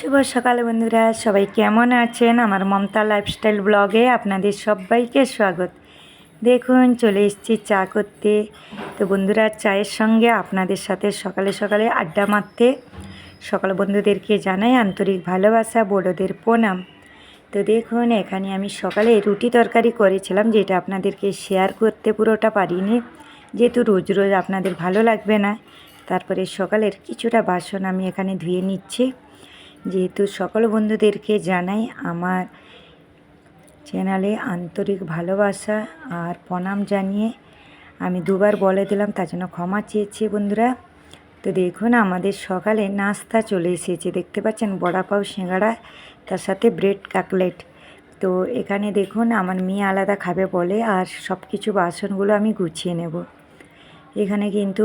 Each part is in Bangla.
শুভ সকাল বন্ধুরা, সবাই কেমন আছেন? আমার মমতা লাইফস্টাইল ব্লগে আপনাদের সবাইকে স্বাগত। দেখুন, চলে এসেছি চা করতে। তো বন্ধুরা, চায়ের সঙ্গে আপনাদের সাথে সকালে সকালে আড্ডা মারতে। সকাল বন্ধুদেরকে জানাই আন্তরিক ভালোবাসা, বড়োদের প্রণাম। তো দেখুন, এখানে আমি সকালে রুটি তরকারি করেছিলাম, যেটা আপনাদেরকে শেয়ার করতে পুরোটা পারিনি। যেহেতু রোজ রোজ আপনাদের ভালো লাগবে না, তারপরে সকালের কিছুটা বাসন আমি এখানে ধুয়ে নিচ্ছি। যেহেতু সকল বন্ধুদেরকে জানাই আমার চ্যানেলে আন্তরিক ভালোবাসা আর প্রণাম জানিয়ে আমি দুবার বলে দিলাম, তার জন্য ক্ষমা চেয়েছি বন্ধুরা। তো দেখুন, আমাদের সকালে নাস্তা চলে এসেছে। দেখতে পাচ্ছেন বড়া পাও সিঙ্গাড়া, তার সাথে ব্রেড কাকলেট। তো এখানে দেখুন, আমার মেয়ে আলাদা খাবে বলে, আর সব কিছু বাসনগুলো আমি গুছিয়ে নেব। এখানে কিন্তু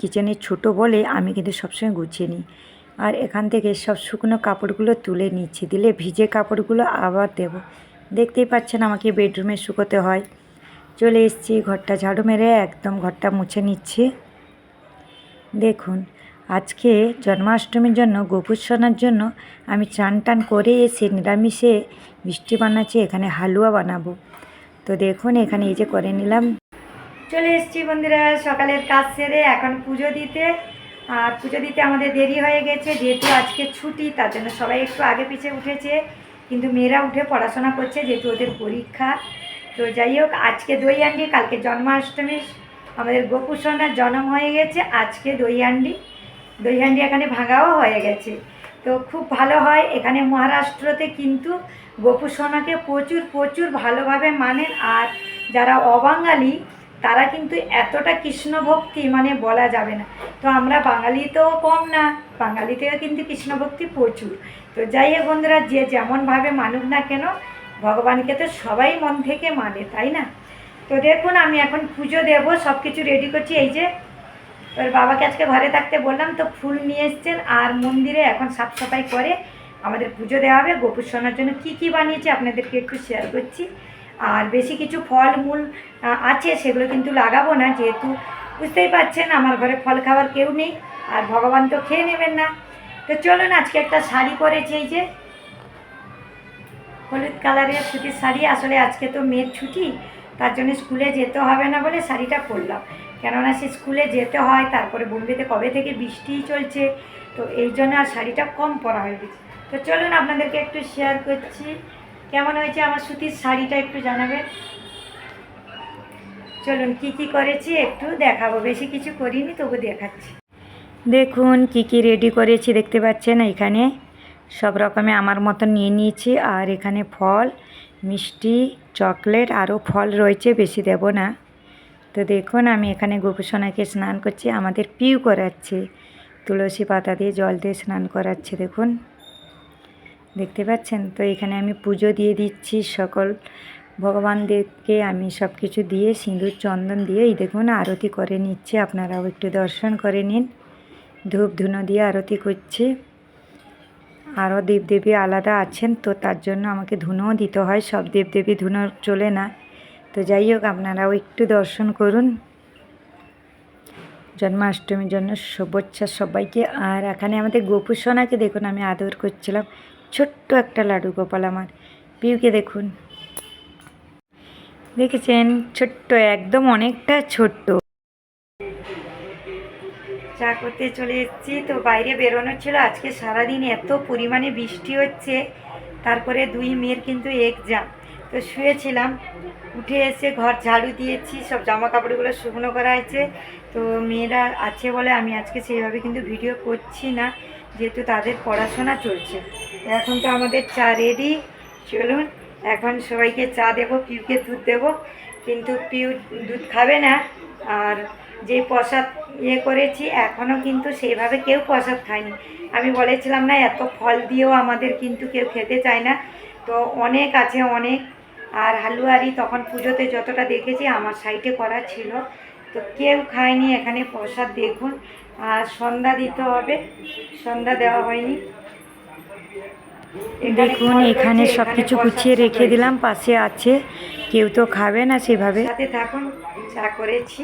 কিচেনের ছোট বলে আমি কিন্তু সবসময় গুছিয়ে নিই। আর এখান থেকে সব শুকনো কাপড়গুলো তুলে নিচ্ছি। দিলে ভিজে কাপড়গুলো আবার দেব। দেখতেই পাচ্ছেন আমাকে বেডরুমে শুকোতে হয়। চলে এসেছি ঘরটা ঝাড়ু মেরে, একদম ঘরটা মুছে নিচ্ছি। দেখুন, আজকে জন্মাষ্টমীর জন্য গোপুর সোনার জন্য আমি চান টান করে এসে নিরামিষে মিষ্টি বানাচ্ছি, এখানে হালুয়া বানাবো। তো দেখুন, এখানে এই যে করে নিলাম। চলে এসেছি বন্ধুরা, সকালের কাজ সেরে এখন পুজো দিতে। আর পুজো দিতে আমাদের দেরি হয়ে গেছে, যেহেতু আজকে ছুটি, তার জন্য সবাই একটু আগে পিছিয়ে উঠেছে। কিন্তু মেয়েরা উঠে পড়াশোনা করছে, যেহেতু ওদের পরীক্ষা। তো যাই হোক, আজকে দই আন্ডি, কালকে জন্মাষ্টমী। আমাদের গোপুসোনার জন্ম হয়ে গেছে, আজকে দই হান্ডি দই হান্ডি এখানে ভাঙাও হয়ে গেছে। তো খুব ভালো হয়, এখানে মহারাষ্ট্রতে কিন্তু গোপুসোনাকে প্রচুর প্রচুর ভালোভাবে মানেন। আর যারা অবাঙালি তারা কিন্তু এতটা কৃষ্ণ ভক্তি মানে বলা যাবে না। তো আমরা বাঙালি তো কম না বাঙালিতেও কিন্তু কৃষ্ণ ভক্তি প্রচুর। তো যাই হোক বন্ধুরা, যে যেমনভাবে মানুক না কেন, ভগবানকে তো সবাই মন থেকে মানে তাই না? তো দেখুন, আমি এখন পুজো দেবো সব কিছু রেডি করছি। এই যে এবার বাবাকে আজকে ঘরে থাকতে বললাম, তো ফুল নিয়ে এসছেন আর মন্দিরে এখন সাফ সাফাই করে আমাদের পুজো দেওয়া হবে। গোপুর জন্য কী কী বানিয়েছি আপনাদেরকে একটু শেয়ার করছি। আর বেশি কিছু ফল মূল আছে সেগুলো কিন্তু লাগাবো না, যেহেতু বুঝতেই পারছেন আমার ঘরে ফল খাবার কেউ নেই, আর ভগবান তো খেয়ে নেবেন না। তো চলুন আজকে একটা শাড়ি পরেছি এই যে। হলুদ কালারের সুতির শাড়ি, আসলে আজকে তো মেয়ের ছুটি, তার জন্য স্কুলে যেতে হবে না বলে শাড়িটা পরলাম। কেননা সে স্কুলে যেতে হয়, তারপরে বোম্বেতে কবে থেকে বৃষ্টিই চলছে, তো এই জন্য আর শাড়িটা কম পরা হয়ে গেছে তো চলুন আপনাদেরকে একটু শেয়ার করছি। কেমন হয়েছে আমার সুতির শাড়িটা একটু জানাবেন? চলুন, কি কি করেছি একটু দেখাবো। বেশি কিছু করিনি, তবু দেখাচ্ছি। দেখুন, কি কি রেডি করেছি, দেখতে পাচ্ছেন এখানে? সব রকমে আমার মতন নিয়ে নিয়েছি। আর এখানে ফল, মিষ্টি, চকলেট, আরও ফল রয়েছে, বেশি দেব না। তো দেখুন, আমি এখানে গোপুসোনাকে স্নান করছি। আমাদের পিউ করাচ্ছে। তুলসী পাতা দিয়ে জল দিয়ে স্নান করাচ্ছে, দেখুন। দেখতে পাচ্ছেন? তো এখানে আমি পুজো দিয়ে দিচ্ছি সকল ভগবানদেরকে। আমি সব কিছু দিয়ে সিঁদুর, চন্দন দিয়ে এই দেখুন আরতি করে নিচ্ছে। আপনারাও একটু দর্শন করে নিন। ধূপ ধুনো দিয়ে আরতি করছি। আরও দেবদেবী আলাদা আছেন, তো তার জন্য আমাকে ধুনোও দিতে হয়। সব দেবদেবী ধুনো চলে না। তো যাই হোক, আপনারাও একটু দর্শন করুন। জন্মাষ্টমীর জন্য শুভেচ্ছা সবাইকে। আর এখানে আমাদের গোপু সোনাকে দেখুন, আমি আদর করছিলাম। ছোট্ট একটা লাডু গোপাল আমার। পিউকে দেখুন। দেখেছেন? ছোট্ট, একদম অনেকটা ছোট্ট। চা করতে চলে এসেছি। তো বাইরে বেরোনোর ছিল। আজকে সারাদিন এত পরিমাণে বৃষ্টি হচ্ছে। তারপরে দুই মেয়ের কিন্তু এক্সাম তো শুয়েছিলাম। উঠে এসে ঘর ঝাড়ু দিয়েছি। সব জামা কাপড়গুলো শুকনো করা হয়েছে। তো মেয়েরা আছে বলে আমি আজকে সেইভাবে কিন্তু ভিডিও করছি না। যেহেতু তাদের পড়াশোনা চলছে। এখন তো আমাদের চা রেডি চলুন, এখন সবাইকে চা দেবো, পিউকে দুধ দেবো। কিন্তু পিউ দুধ খাবে না। আর যে প্রসাদ ইয়ে করেছি এখনও কিন্তু সেইভাবে কেউ প্রসাদ খায়নি। আমি বলেছিলাম না, এত ফল দিয়েও আমাদের কিন্তু কেউ খেতে চায় না। তো অনেক আছে, অনেক। আর হালুয়ারি তখন পুজোতে যতটা দেখেছি, আমার সাইডে করা ছিল। তো কেউ খায়নি, এখানে প্রসাদ দেখুন। আর সন্ধ্যা দিতে হবে। সন্ধ্যা দেওয়া হয়নি। দেখুন এখানে সব কিছু গুছিয়ে রেখে দিলাম পাশে আছে কেউ তো খাবে না সেভাবে। সাথে থাকুন চা করেছি।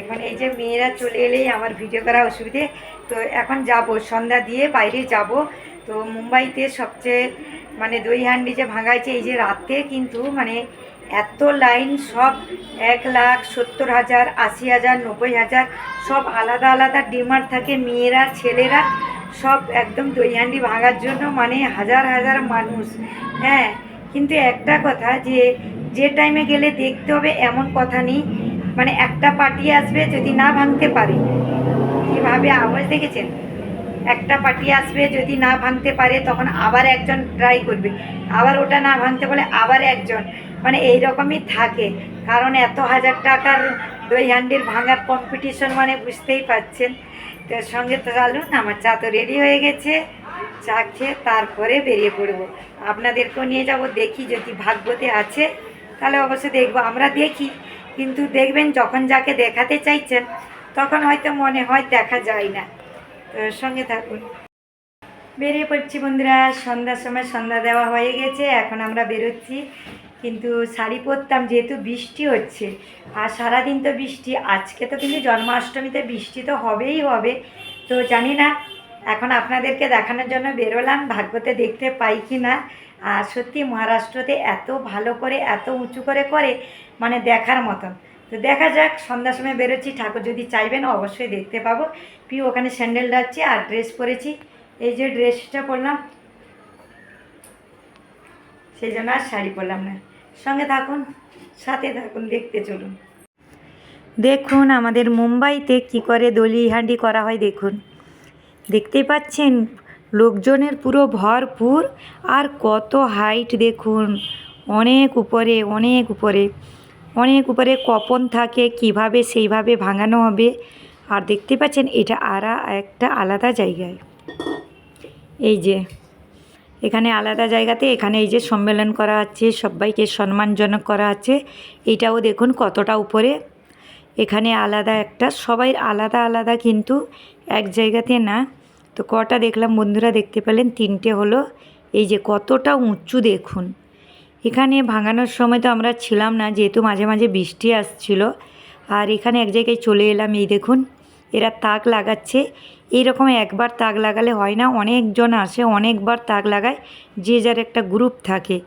এখন এই যে মেয়েরা চলে এলেই আমার ভিডিও করা অসুবিধে। তো এখন যাব সন্ধ্যা দিয়ে বাইরে যাব। তো মুম্বাইতে সবচেয়ে মানে দই হান্ডি যে ভাঙাইছে, এই যে রাতে কিন্তু মানে এত লাইন সব এক লাখ সত্তর হাজার, আশি হাজার, নব্বই হাজার সব আলাদা আলাদা ডিমান্ড থাকে, মেয়েরা, ছেলেরা সব একদম দই হান্ডি ভাঙার জন্য মানে হাজার হাজার মানুষ। হ্যাঁ কিন্তু একটা কথা যে যে টাইমে গেলে দেখতে হবে এমন কথা নেই মানে একটা পার্টি আসবে যদি না ভাঙতে পারে। কীভাবে আওয়াজ দেখেছেন? একটা পার্টি আসবে, যদি না ভাঙতে পারে, তখন আবার একজন ট্রাই করবে। আবার ওটা না ভাঙতে পারলে আবার একজন। মানে এই রকমই থাকে। কারণ এত হাজার টাকার দই হান্ডির ভাঙার কম্পিটিশন মানে বুঝতেই পাচ্ছেন তো সঙ্গে তো চালুন, আমার চা তো রেডি হয়ে গেছে। চা খেয়ে তারপরে বেরিয়ে পড়ব। আপনাদেরকেও নিয়ে যাব, দেখি যদি ভাগ্যতে আছে, তাহলে অবশ্যই দেখব। আমরা দেখি, কিন্তু দেখবেন যখন যাকে দেখাতে চাইছেন, তখন হয়তো মনে হয় দেখা যায় না। সঙ্গে থাকুন। বেরিয়ে পড়ছি বন্ধুরা, সন্ধ্যার সময় সন্ধ্যা দেওয়া হয়ে গেছে, এখন আমরা বেরোচ্ছি। কিন্তু শাড়ি পরতাম যেহেতু বৃষ্টি হচ্ছে, আর সারাদিন তো বৃষ্টি, আজকে তো কিন্তু জন্মাষ্টমীতে বৃষ্টি তো হবেই হবে। তো জানি না, এখন আপনাদেরকে দেখানোর জন্য বেরোলাম, ভাগ্যতে দেখতে পাই কি না। আর সত্যি মহারাষ্ট্রতে এত ভালো করে, এত উঁচু করে করে মানে দেখার মতন। তো দেখা যাক, সন্ধ্যার সময় বেরোচ্ছি, ঠাকুর যদি চাইবেন অবশ্যই দেখতে পাবো। পিউ ওখানে স্যান্ডেল যাচ্ছে আর ড্রেস পরেছি। এই যে ড্রেসটা পরলাম, সেই জন্য আর শাড়ি পরলাম না। সঙ্গে থাকুন, সাথে থাকুন, দেখতে চলুন। দেখুন আমাদের মুম্বাইতে কি করে দলি হান্ডি করা হয়, দেখুন। দেখতেই পাচ্ছেন, লোকজনের পুরো ভরপুর আর কত হাইট দেখুন। অনেক উপরে অনেক উপরে। অনেক উপরে কপন থাকে, কীভাবে সেইভাবে ভাঙানো হবে। আর দেখতে পাচ্ছেন, এটা আরা একটা আলাদা জায়গায়। এই যে, এখানে আলাদা জায়গাতে এখানে এই যে সম্মেলন করা হচ্ছে সবাইকে সম্মানজনক করা আছে। এটাও দেখুন কতটা উপরে। এখানে আলাদা একটা, সবাই আলাদা আলাদা কিন্তু এক জায়গাতে না। তো কটা দেখলাম, বন্ধুরা দেখতে পেলেন, তিনটে হলো। এই যে কতটা উঁচু দেখুন। এখানে ভাঙানোর সময় তো আমরা ছিলাম না, যেহেতু মাঝে মাঝে বৃষ্টি আসছিল। আর এখানে এক জায়গায় চলে এলাম, এই দেখুন, এরা তাক লাগাচ্ছে। এইরকম একবার তাক লাগালে হয় না, অনেকজন আসে, অনেকবার তাক লাগায়, যে যার একটা গ্রুপ থাকে।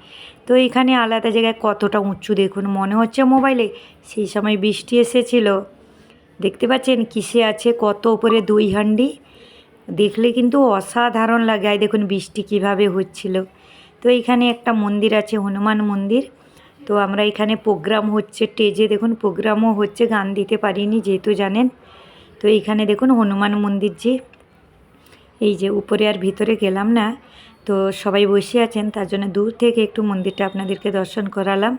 তো এখানে আলাদা জায়গায় কতটা উঁচু দেখুন, মনে হচ্ছে মোবাইলে সেই সময় বৃষ্টি এসেছিল। দেখতে পাচ্ছেন কিসে আছে, কত উপরে দই হান্ডি দেখলে কিন্তু অসাধারণ লাগে দেখুন বৃষ্টি কীভাবে হচ্ছিল। তো এইখানে একটা মন্দির আছে, হনুমান মন্দির। তো আমরা এখানে প্রোগ্রাম হচ্ছে স্টেজে। দেখুন, প্রোগ্রামও হচ্ছে, গান দিতে পারিনি যেহেতু জানেন। তো এইখানে দেখুন, হনুমান মন্দির যে, এই যে উপরে আর ভিতরে গেলাম না। তো সবাই বসে আছেন, তার জন্য দূর থেকে একটু মন্দিরটা আপনাদেরকে দর্শন করালাম।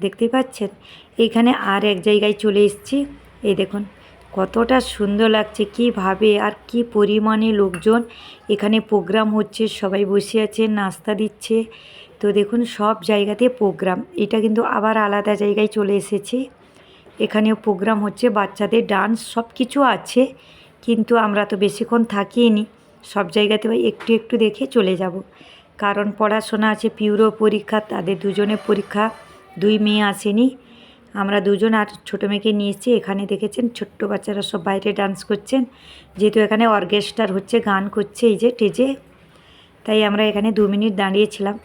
দেখতেই পাচ্ছেন? এইখানে আর এক জায়গায় চলে এসছি। এই দেখুন কতটা সুন্দর লাগছে কীভাবে আর কি পরিমাণে লোকজন এখানে প্রোগ্রাম হচ্ছে, সবাই বসে আছে, নাস্তা দিচ্ছে। তো দেখুন, সব জায়গাতে প্রোগ্রাম। এটা কিন্তু আবার আলাদা জায়গায় চলে এসেছে। এখানেও প্রোগ্রাম হচ্ছে, বাচ্চাদের ডান্স সব কিছু আছে, কিন্তু আমরা তো বেশিক্ষণ থাকিনি। সব জায়গাতে একটু একটু দেখে চলে যাব। কারণ পড়াশোনা আছে, পিউরো পরীক্ষা, তাদের দুজনে পরীক্ষা, দুই মেয়ে আসেনি। আমরা দুজন আর ছোটো মেয়েকে নিয়েছি এখানে দেখেছেন ছোট্ট বাচ্চারা সব বাইরে ডান্স করছেন। যেহেতু এখানে অর্কেস্ট্রার হচ্ছে, গান করছে এই যে টেজে তাই আমরা এখানে দু মিনিট দাঁড়িয়েছিলাম।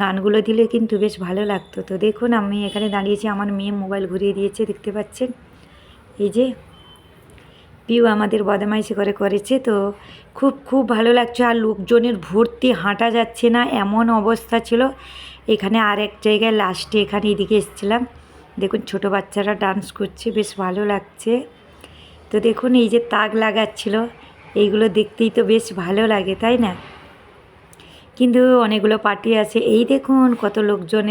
গানগুলো দিলে কিন্তু বেশ ভালো লাগতো। তো দেখুন, আমি এখানে দাঁড়িয়েছি, আমার মেয়ে মোবাইল ঘুরিয়ে দিয়েছে, দেখতে পাচ্ছেন? এই যে পিউ আমাদের বদমাইশি করে করেছে। তো খুব খুব ভালো লাগছে। আর লোকজনের ভর্তি হাঁটা যাচ্ছে না, এমন অবস্থা ছিল। এখানে আর এক জায়গায় লাস্টে এখানে এদিকে এসেছিলাম। দেখুন, ছোট বাচ্চারা ডান্স করছে, বেশ ভালো লাগছে। তো দেখুন, এই যে তাক লাগাচ্ছিল, এইগুলো দেখতেই তো বেশ ভালো লাগে, তাই না? কিন্তু অনেকগুলো পার্টি আছে। এই দেখুন, কত লোকজন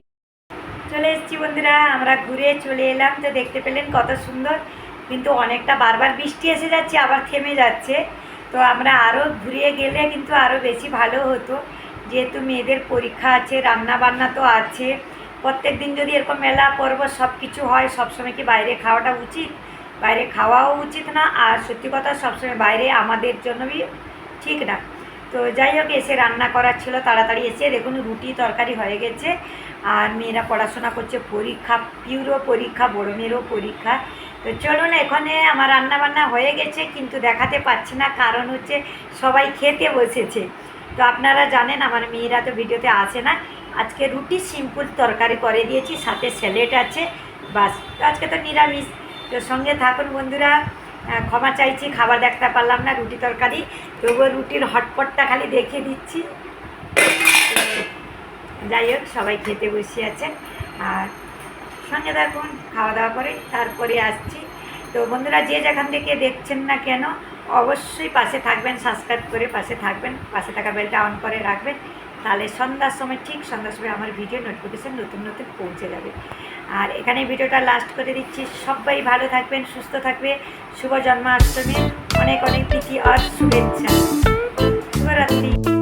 চলে এসেছি বন্ধুরা, আমরা ঘুরে চলে এলাম। তো দেখতে পেলেন কত সুন্দর। কিন্তু অনেকটা বারবার বৃষ্টি এসে যাচ্ছে, আবার থেমে যাচ্ছে। তো আমরা আরও ঘুরিয়ে গেলে কিন্তু আরও বেশি ভালো হতো। যেহেতু মেয়েদের পরীক্ষা আছে রান্না বান্না তো আছে। প্রত্যেক দিন যদি এরকম মেলা, পর্ব সব কিছু হয়, সবসময় কি বাইরে খাওয়াটা উচিত? বাইরে খাওয়াও উচিত না, আর সত্যি কথা সবসময় বাইরে আমাদের জন্যই ঠিক না। তো যাই হোক, এসে রান্না করার ছিল, তাড়াতাড়ি এসে দেখুন রুটি তরকারি হয়ে গেছে। আর মেয়েরা পড়াশোনা করছে, পরীক্ষা পিউরও পরীক্ষা, বড় মেয়েরও পরীক্ষা। তো চলুন, এখানে আমার রান্না বান্না হয়ে গেছে, কিন্তু দেখাতে পাচ্ছি না, কারণ হচ্ছে সবাই খেতে বসেছে। তো আপনারা জানেন, আমার মেয়েরা তো ভিডিওতে আসে না। আজকে রুটি সিম্পল তরকারি করে দিয়েছি, সাথে স্যালেড আছে। বাস, আজকে তো নিরামিষ। তো সঙ্গে থাকুন বন্ধুরা ক্ষমা চাইছি, খাবার দেখতে পারলাম না রুটি তরকারি। তবুও রুটির হটপটটা খালি দেখে দিচ্ছি। যাই হোক, সবাই খেতে বসে আছেন। আর সঙ্গে থাকুন, খাওয়া দাওয়া করে তারপরে আসছি। তো বন্ধুরা, যে যেখান থেকে দেখছেন না কেন, অবশ্যই পাশে থাকবেন সাবস্ক্রাইব করে পাশে থাকবেন। পাশে থাকা বেলটা অন করে রাখবেন। তাহলে সন্ধ্যার সময়, ঠিক সন্ধ্যার সময় আমার ভিডিও নোটিফিকেশান নতুন নতুন পৌঁছে যাবে। আর এখানে ভিডিওটা লাস্ট করে দিচ্ছি। সবাই ভালো থাকবেন, সুস্থ থাকবে। শুভ জন্মাষ্টমীর অনেক অনেক প্রীতি আর শুভেচ্ছা। শুভরাত্রি।